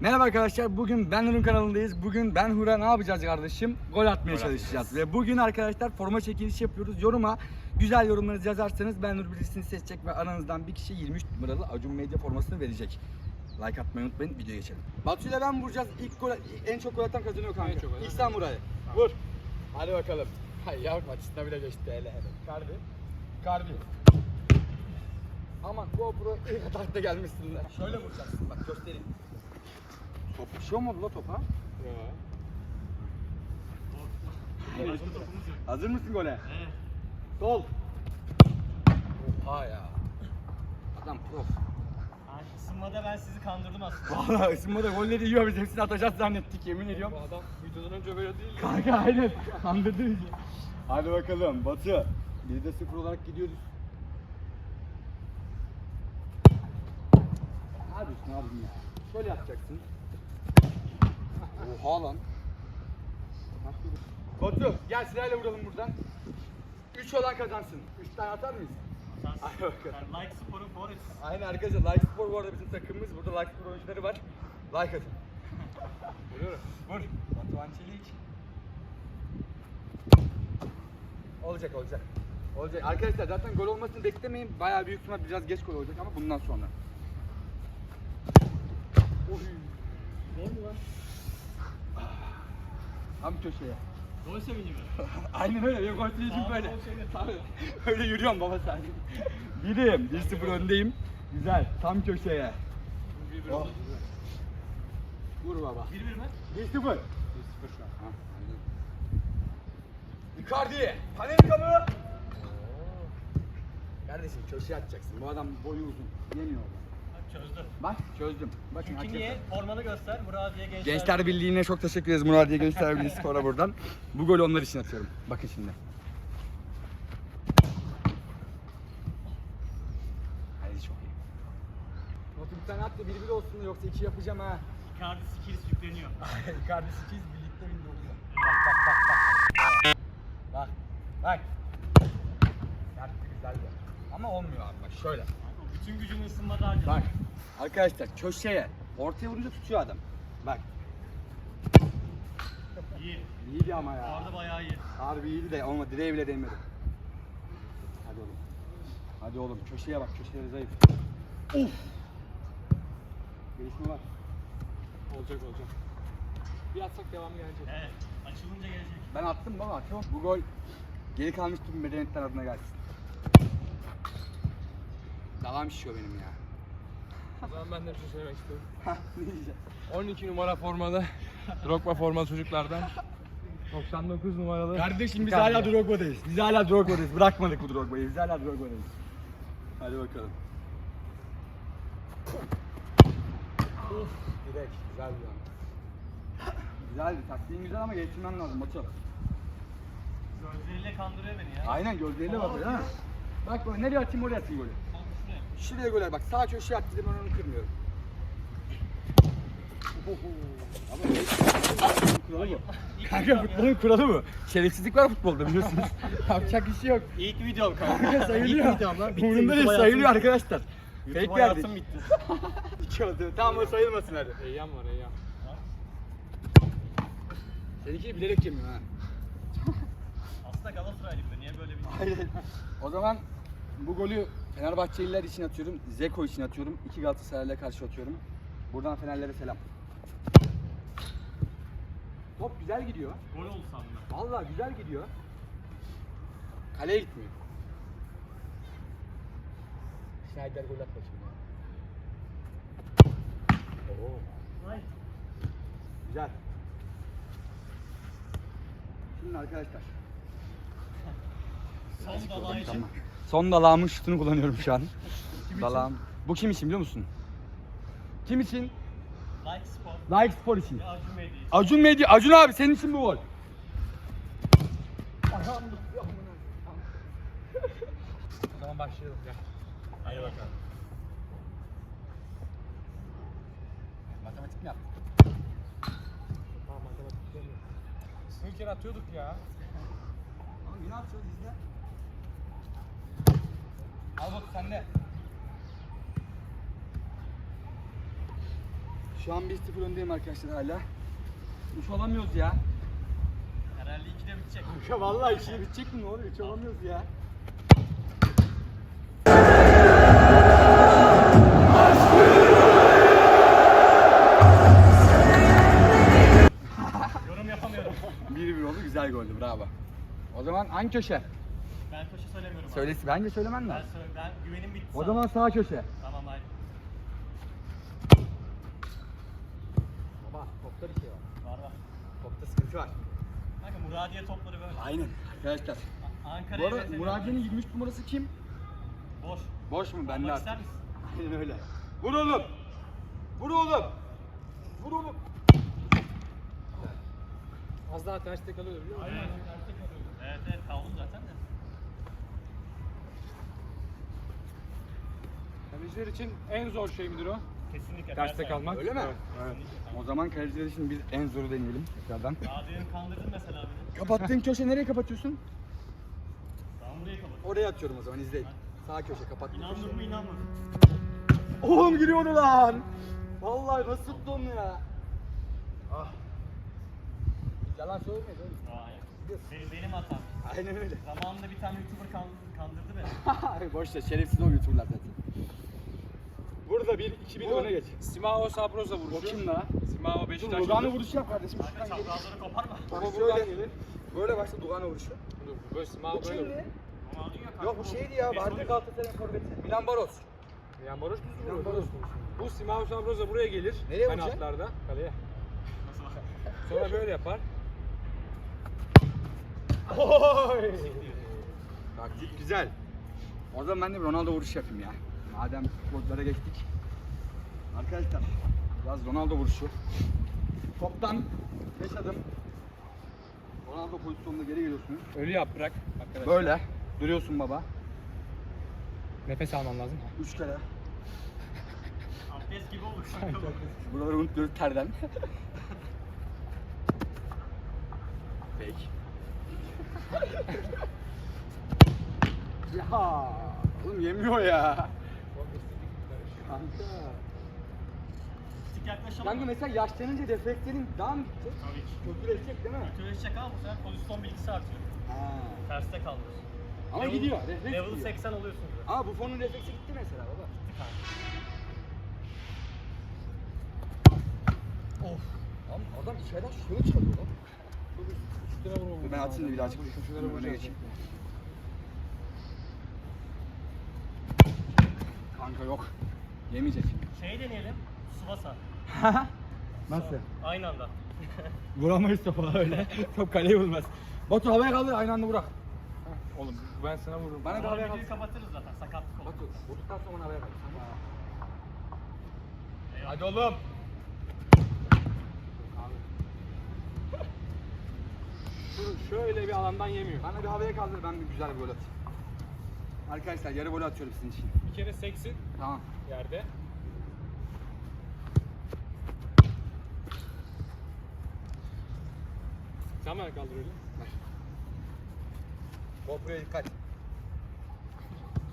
Merhaba arkadaşlar. Bugün Ben Nur'un kanalındayız. Bugün Ben Hura ne yapacağız kardeşim? Gol atmaya çalışacağız. Ve bugün arkadaşlar forma çekilişi yapıyoruz. Yoruma güzel yorumlarınızı yazarsanız Ben Nur birisini seçecek ve aranızdan bir kişi 23 numaralı Acun Medya formasını verecek. Like atmayı unutmayın. Videoya geçelim. Batu ile ben vuracağız. İlk gol, en çok gol atan kazanıyor kanka. En çok gol atan İlk sen vur hadi. Vur. Hadi bakalım. Hay yavrum açısına bile geçti hele hele. Karbi. Karbi. Aman GoPro ilk atakta gelmişsin. Şöyle vuracaksın bak göstereyim. Top bir şey olmadı la topa. Hazır mısın gole? Evet. Sol. Oha ya. Adam prof. Ha, ısınmada ben sizi kandırdım aslında. Valla ısınmada golleri yiyor biz hepsini atacağız zannettik yemin ediyorum. Bu adam videodan önce böyle değil. Kanka aynen. Kandırdı bizi. Hadi bakalım Batı. Bir de sıfır olarak gidiyoruz. Ne yapıyorsun abim ya? Şöyle yapacaksın. Oha lan. Batu gel sırayla vuralım buradan. 3 olan kazansın. 3 tane atar mıyız? Sen like sporun forest. Aynen arkadaşlar Like Spor bu arada bizim takımımız. Burada Like Spor oyuncuları var. Like atın. Vuruyorum. Vur. Batuhan Çelik. Olacak olacak. Olacak. Arkadaşlar zaten gol olmasını beklemeyin. Bayağı büyük ihtimal biraz geç gol olacak ama bundan sonra. Oy. Ne oldu lan? Tam köşeye. Gol sevinci mi? Aynen öyle. Benim gol böyle. sevinci. Tabii. Öyle yürüyorum baba sen. Birim. 1-0 öndeyim. Güzel. Tam köşeye. Oh. Vur baba. Bir bir mi? 1-0. 1-0 şu an. Ha. Icardi, Panenka mı? Kardeşim köşeye atacaksın. Bu adam boyu uzun. Yemiyor çözdüm. Bak çözdüm. Bakın Çünkü hakikaten. niye? Formanı göster. Muradiye Gençler. Gençler Birliği'ne çok teşekkür ederiz Muradiye Gençler Birliği Spor'a buradan. Bu golü onlar için atıyorum. Bakın şimdi. Hadi çok iyi. Notu bir tane at da biri bir olsun yoksa iki yapacağım ha. Icardi skills yükleniyor. Icardi 8 birlikte 1900. Bak bak bak bak. Bak. Bak. Yaptı güzel de. Ama olmuyor abi bak şöyle. Bütün gücünü ısınmada harcadı. Bak. Arkadaşlar köşeye. Ortaya vurunca tutuyor adam. Bak. İyi. İyiydi ama ya. Orada bayağı iyi. Harbi iyiydi de olmadı. Direğe bile değmedi. Hadi oğlum. Hadi oğlum köşeye bak. Köşeleri zayıf. Uf. Gelişme var. Olacak olacak. Bir atsak devam gelecek. Evet. Açılınca gelecek. Ben attım baba atıyorum. Bu gol geri kalmış tüm medeniyetler adına gelsin. Dalam şişiyor benim ya. O zaman ben de bir şey söylemek istiyorum. Hah, ne diyeceğim? 12 numara formalı, Drogba formalı çocuklardan. 99 numaralı. Kardeşim biz hala Drogba'dayız. Biz hala Drogba'dayız. Bırakmadık bu Drogba'yı. Biz hala Drogba'dayız. Hadi bakalım. Uf, direkt güzel bir an. Güzeldi. Taktiğin güzel ama geçirmen lazım Batu. Gözleriyle kandırıyor beni ya. Aynen gözleriyle bakıyor ha. Bak bak nereye atayım oraya atayım golü. Şuraya. Gol bak sağ köşeye at dedim onu kırmıyorum. Kanka futbolun kuralı bu. Şerefsizlik var futbolda biliyorsunuz. Yapacak bir şey yok. İlk videom kanka. Sayılıyor. İlk videom lan. Umurumda değil YouTube sayılıyor arkadaşlar. YouTube Fake verdik. hayatım bitti. İki oldu. Tamam o sayılmasın hadi. Eyyam var eyyam. Seninkini bilerek yemiyor ha. Aslında Galatasaraylıyım da niye böyle bir Aynen. O zaman bu golü Fenerbahçeliler için atıyorum. Zeko için atıyorum. İki Galatasaray'la karşı atıyorum. Buradan Fenerlere selam. Top güzel gidiyor. gol oldu sandım. Vallahi güzel gidiyor. Kaleye gitmiyor. Schneider gol atma şimdi. Oo, güzel. Şimdi arkadaşlar. Son dalağı için. Son dalağımın şutunu kullanıyorum şu an. Dalağım. Bu kim için biliyor musun? Kim için? Like spor. Like Spor için. Acun Medya. Acun Medya, Acun abi senin için bu gol. O zaman başlayalım gel. Hadi bakalım. Matematik mi yaptın? Tamam matematik demiyorum. Snooker atıyorduk ya. Ama yine atıyoruz izle. Al bak sende. Şu an 1-0 öndeyim arkadaşlar hala. Üç olamıyoruz ya. Herhalde 2'de bitecek. Ya vallahi işi bitecek mi ne oluyor? Üç olamıyoruz ya. Yorum yapamıyorum. 1-1 oldu güzel goldü bravo. O zaman hangi köşe? Ben koşu söylemiyorum. abi. Söylesi bence söylemen Ben, lazım. söyle, ben güvenim bitti. O sana. zaman sağ köşe. Tamam haydi. Baba topta bir şey var. Var var. Topta sıkıntı var. Kanka Muradiye topları böyle. Aynen arkadaşlar. Bu Ankara'ya arada mesela- Muradiye'nin 23 numarası kim? Boş. Boş mu? Ben de Almak artık. ister misin? Aynen öyle. Vur oğlum. Vur oğlum. Vur oğlum. Az daha terste kalıyor biliyor musun? Evet. Evet evet kaldım zaten de. Kaleciler için en zor şey midir o? Kesinlikle. Terste ters kalmak. Öyle mi? Evet. evet. O zaman kaleciler için biz en zoru deneyelim tekrardan. Daha demin kandırdın mesela beni. Kapattığın köşe nereye kapatıyorsun? Ben burayı kapat. Oraya atıyorum o zaman izleyin. Sağ köşe kapattım. İnandın mı inanmadın? Oğlum giriyordu lan. Vallahi nasıl tuttu onu ya? Ah. Yalan söylemeyiz oğlum. Benim, benim hatam. Aynen öyle. Zamanında bir tane YouTuber kan, kandırdı beni. Boş ver şerefsiz o youtuberlar zaten. Burada bir 2000 öne geç. Simao Sabroza vuruşu. O kim la? Simao Dur Beşiktaş. Dugano vuruşu yap kardeşim. Şuradan gel. çaprazları koparma. Şöyle. buradan gelir. Böyle başla Dugano vuruşu. Dur, böyle Simao Bu böyle kimdi? vurur. Yok bu şeydi ya. Vardı Galatasaray'ın forveti. Milan Baros. Yani Barış düz vuruyor. Baros. Bu Simao Sabroza buraya gelir. Nereye vuracak? hatlarda. Kaleye. Sonra böyle yapar. Oy! Taktik güzel. O zaman ben de Ronaldo vuruşu yapayım ya. Madem futbolculara geçtik. Arkadaşlar biraz Ronaldo vuruşu. Toptan 5 adım. Ronaldo pozisyonunda geri geliyorsunuz. Ölü yap bırak. Arkadaşlar. Böyle duruyorsun baba. Nefes alman lazım. 3 kere. Abdest gibi bu. Buraları unutuyoruz terden. Peki. ya oğlum yemiyor ya. Kanka. Kanka mesela yaşlanınca reflekslerin daha mı gidecek? Tabii ki. Kötüleşecek değil mi? Kötüleşecek ama bu sefer pozisyon bilgisi artıyor. Ha. Terste kaldırıyorsun. Ama Level- gidiyor. Refleks Level gidiyor. 80 oluyorsun. Ama bu fonun refleksi gitti mesela baba. Of. Ama adam içeriden şunu çalıyor lan. Ben atayım da bir daha. Köşelere Öne vuracağız. geçeyim. Kanka yok. Yemeyecek. Şey deneyelim. Subasa. Nasıl? Aynı anda. Vuramayız topa öyle. Top kaleye vurmaz. Batu havaya kaldır aynı anda vurak. Oğlum ben sana vururum. Bana da havaya kaldır. kapatırız zaten. Sakatlık olur. Batu vurduktan sonra havaya kaldır. Hadi oğlum. Şöyle bir alandan yemiyor. Bana bir havaya kaldır ben bir güzel bir gol atayım. Arkadaşlar yarı gol atıyorum sizin için. Bir kere seksin Tamam. Yerde. Sen bana kaldır öyle. GoPro'ya dikkat.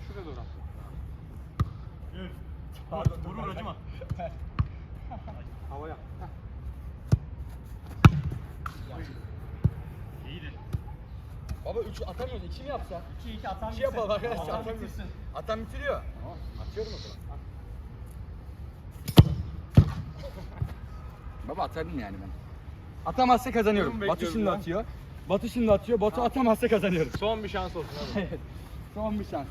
Şuraya doğru at. Üf. Pardon. Vurur acıma. Havaya. İyiydi. Baba 3 atamıyoruz. 2 mi yapsak? 2-2 atan İki yapalım bitsin. arkadaşlar. Atan bitirsin. Atan bitiriyor. Tamam. Atıyorum o zaman. Baba atarım yani ben. Atamazsa kazanıyorum. Yorum Batu bekliyorum şimdi ya. atıyor. Batu şimdi atıyor. Batu atamazsa kazanıyorum. Son bir şans olsun. Evet. Son bir şans.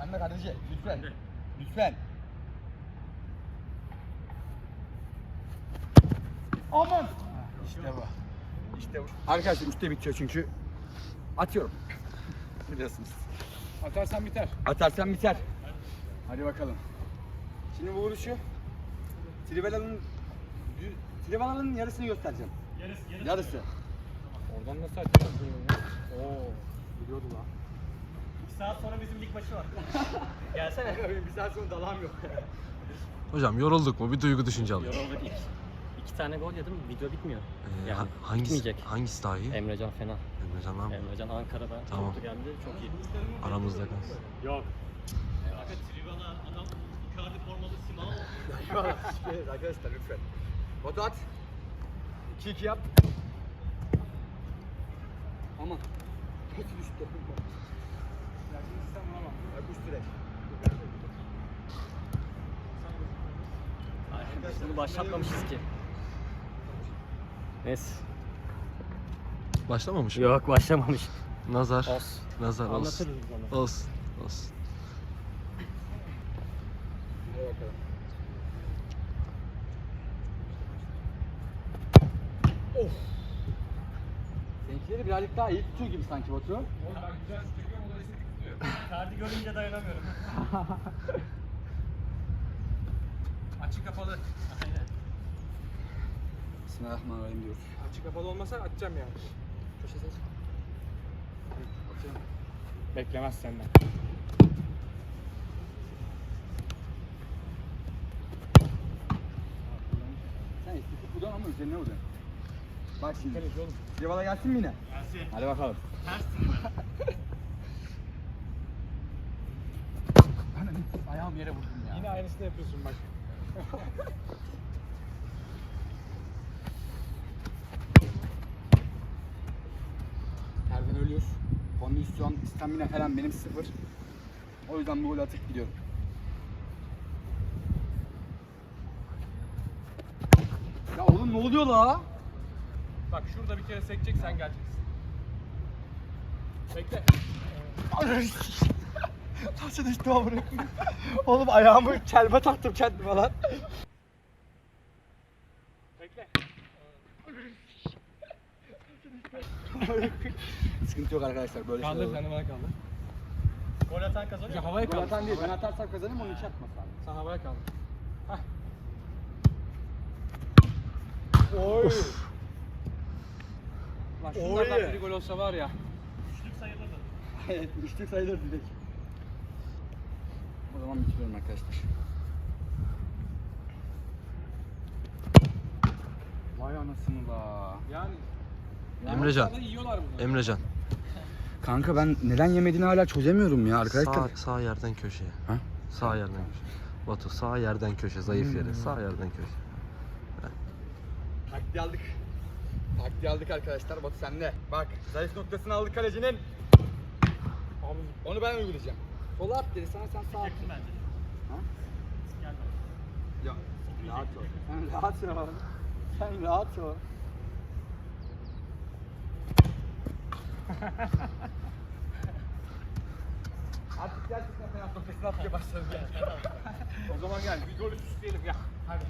Sen de kardeşim lütfen. Lütfen. Aman. İşte bu. İşte bu. Arkadaşlar üçte bitiyor çünkü. Atıyorum. Biliyorsunuz. Atarsan biter. Atarsan biter. Hadi bakalım. Şimdi bu vuruşu Trivela'nın Trivela'nın yarısını göstereceğim. Yarısı, yarısı. Yarısı. Oradan nasıl atacaksın ya? Oo. Biliyordu lan. 2 saat sonra bizim lig maçı var. Gelsene. bir saat sonra dalam yok. Hocam yorulduk mu? Bir duygu düşünce alayım. Yorulduk ilk. İki tane gol yedim video bitmiyor. Ee, Yani ha- hangisi, bitmeyecek. hangisi daha iyi? Emrecan fena. Emrecan abi. Emrecan Ankara'da Tamam. geldi çok iyi. Aramızda kalsın. Yok. Kanka Trivela adam Evet arkadaşlar lütfen. Batu at. 2-2 yap. Aman. Kötü düştü. Bak üst direk. Ay, Bunu başlatmamışız ki. Neyse. Başlamamış mı? Yok başlamamış. Nazar. Os. Nazar olsun. Anlatırız onu. Olsun. Olsun. Hadi bakalım. Of. Seninkileri birazcık daha iyi tutuyor gibi sanki Batu. Oğlum ben güzel çekiyorum o da estetik tutuyor. Kardi görünce dayanamıyorum. Açık kapalı. Aynen. Bismillahirrahmanirrahim diyoruz. Açık kapalı olmasa atacağım yani. Köşe seç. Atıyorum. Beklemez senden. Sen estetik buradan ama üzerine vuracaksın. Bak şimdi. Cevala gelsin mi yine? Gelsin. Hadi bakalım. Ters. Ayağım yere vurdum ya. Yine aynısını yapıyorsun bak. Erden ölüyor. Kondisyon, stamina falan benim sıfır. O yüzden bu golü atıp gidiyorum. Ya oğlum ne oluyor la? Bak şurada bir kere sekecek sen geleceksin. Bekle. Taşı düştü ama bırakın. Oğlum ayağımı kelme taktım kendime lan. Bekle. Sıkıntı yok arkadaşlar böyle Kaldır şeyler sen de bana kaldır. Gol atan kazanıyor. Ya mu? havaya Gol kaldır. atan değil ben atarsam kazanırım onu hiç atmaz abi. Sen havaya kaldır. Oy. Oy. şunlardan biri gol olsa var ya. Üçlük sayılırdı. Evet üçlük sayılır direkt. O zaman bitiriyorum arkadaşlar. Vay anasını la. Yani. Emrecan. Maçlarda yiyorlar bunu. Emrecan. Kanka ben neden yemediğini hala çözemiyorum ya arkadaşlar. Sağ, sağ yerden köşeye. Ha? Sağ yerden köşe. Batu sağ yerden köşe. Zayıf yere. Sağ yerden köşe. Taktiği aldık. Taktiği aldık arkadaşlar. Batu sende. Bak zayıf noktasını aldık kalecinin. Abi Onu ben uygulayacağım. Sola at dedi sana sen sağ at. Çektim bence. Ha? Gelmedi. Ya rahat ol. Sen rahat ol. Sen rahat ol. Artık gerçekten penaltı noktasına atmaya başladım ya. o zaman gel bir gol üst üste ya. Hadi.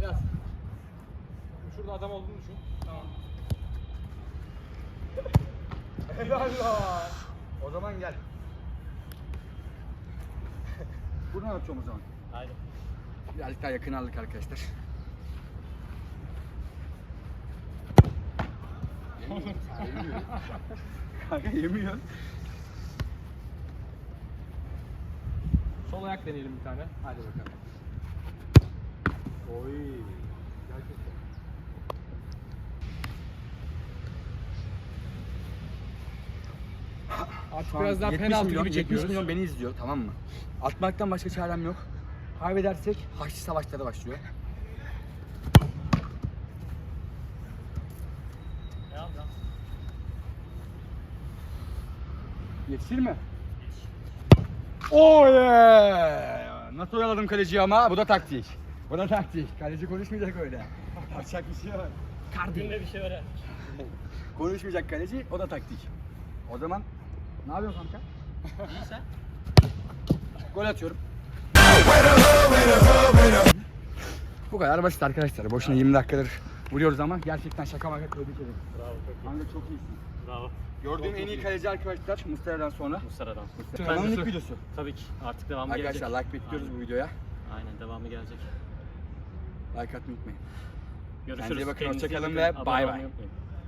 Biraz. Şurada adam olduğunu düşün. Tamam. Helal la. O zaman gel. Buradan atıyorum o zaman. Haydi. Birazcık daha yakın aldık arkadaşlar. Yemiyor. Yemiyor. Kanka yemiyor. Sol ayak deneyelim bir tane. Hadi bakalım. Oy. Gerçekten. Artık biraz daha 70 penaltı milyon, gibi 70 çekiyoruz. milyon beni izliyor tamam mı? Atmaktan başka çarem yok. Kaybedersek Haçlı Savaşları başlıyor. Yetişir mi? Oh yeah! Nasıl oyaladım kaleciyi ama bu da taktik. Bu da taktik. Kaleci konuşmayacak öyle. Yapacak bir şey yok. Günde bir şey öğren. Konuşmayacak kaleci o da taktik. O zaman ne yapıyorsun kanka? İyi sen. Gol atıyorum. Bu kadar basit arkadaşlar. Boşuna 20 dakikadır vuruyoruz ama gerçekten şaka maka tebrik ederim. Bravo çok. Kanka çok iyisin. Bravo. Gördüğüm en iyi kaleci arkadaşlar Mustafa'dan sonra. Muslera'dan. Kanalın ilk videosu. Tabii ki artık devamı gelecek. Arkadaşlar like bekliyoruz bu videoya. Aynen devamı gelecek. Like atmayı unutmayın. Görüşürüz. Kendinize bakın, Kendinize iyi hoşça kalın bakın. ve bay bay.